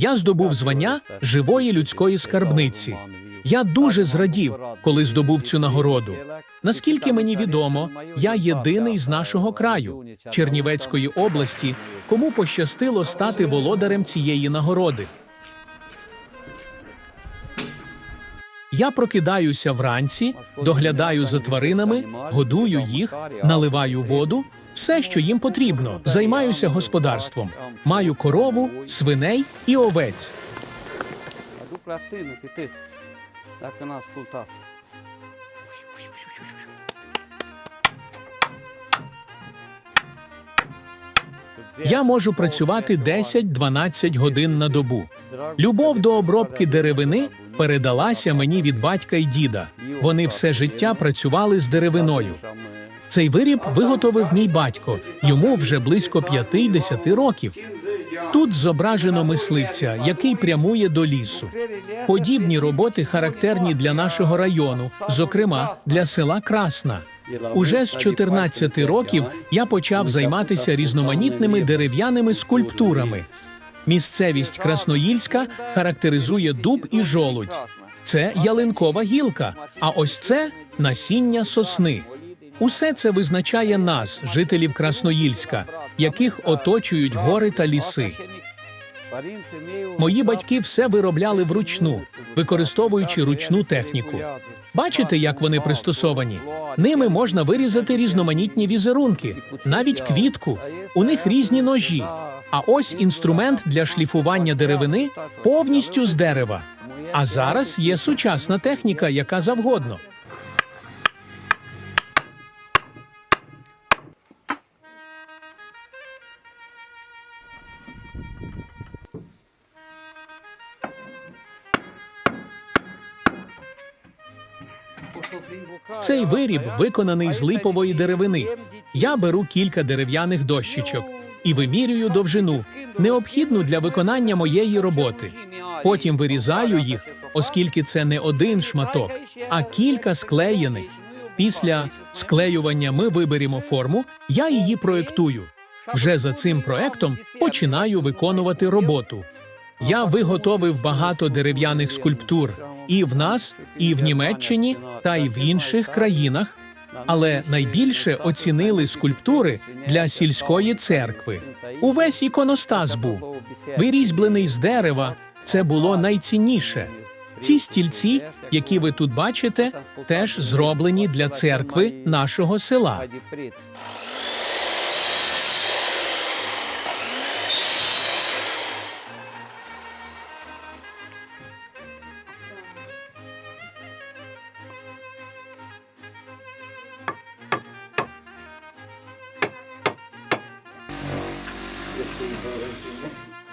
Я здобув звання живої людської скарбниці. Я дуже зрадів, коли здобув цю нагороду. Наскільки мені відомо, я єдиний з нашого краю, Чернівецької області, кому пощастило стати володарем цієї нагороди. Я прокидаюся вранці, доглядаю за тваринами, годую їх, наливаю воду, все, що їм потрібно. Займаюся господарством. Маю корову, свиней і овець. Я можу працювати 10-12 годин на добу. Любов до обробки деревини передалася мені від батька і діда. Вони все життя працювали з деревиною. Цей виріб виготовив мій батько. Йому вже близько 50 років. Тут зображено мисливця, який прямує до лісу. Подібні роботи характерні для нашого району, зокрема для села Красна. Уже з 14 років я почав займатися різноманітними дерев'яними скульптурами. Місцевість Красноїльська характеризує дуб і жолудь. Це ялинкова гілка, а ось це насіння сосни. Усе це визначає нас, жителів Красноїльська, яких оточують гори та ліси. Мої батьки все виробляли вручну, використовуючи ручну техніку. Бачите, як вони пристосовані? Ними можна вирізати різноманітні візерунки, навіть квітку. У них різні ножі. А ось інструмент для шліфування деревини повністю з дерева. А зараз є сучасна техніка, яка завгодно. Цей виріб виконаний з липової деревини. Я беру кілька дерев'яних дощечок і вимірюю довжину, необхідну для виконання моєї роботи. Потім вирізаю їх, оскільки це не один шматок, а кілька склеєних. Після склеювання ми виберемо форму, я її проєктую. Вже за цим проектом починаю виконувати роботу. Я виготовив багато дерев'яних скульптур і в нас, і в Німеччині, та й в інших країнах. Але найбільше оцінили скульптури для сільської церкви. Увесь іконостас був вирізьблений з дерева. Це було найцінніше. Ці стільці, які ви тут бачите, теж зроблені для церкви нашого села.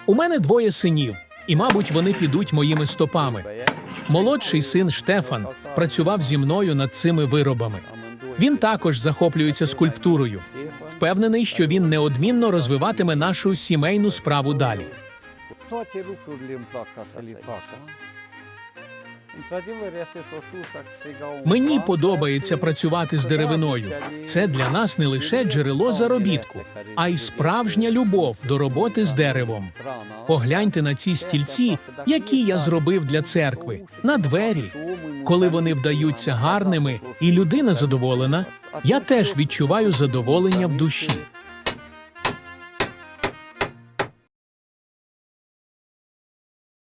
У мене двоє синів, і, мабуть, вони підуть моїми стопами. Молодший син Штефан працював зі мною над цими виробами. Він також захоплюється скульптурою. Впевнений, що він неодмінно розвиватиме нашу сімейну справу далі. Мені подобається працювати з деревиною. Це для нас не лише джерело заробітку, а й справжня любов до роботи з деревом. Погляньте на ці стільці, які я зробив для церкви, на двері. Коли вони вдаються гарними і людина задоволена, я теж відчуваю задоволення в душі.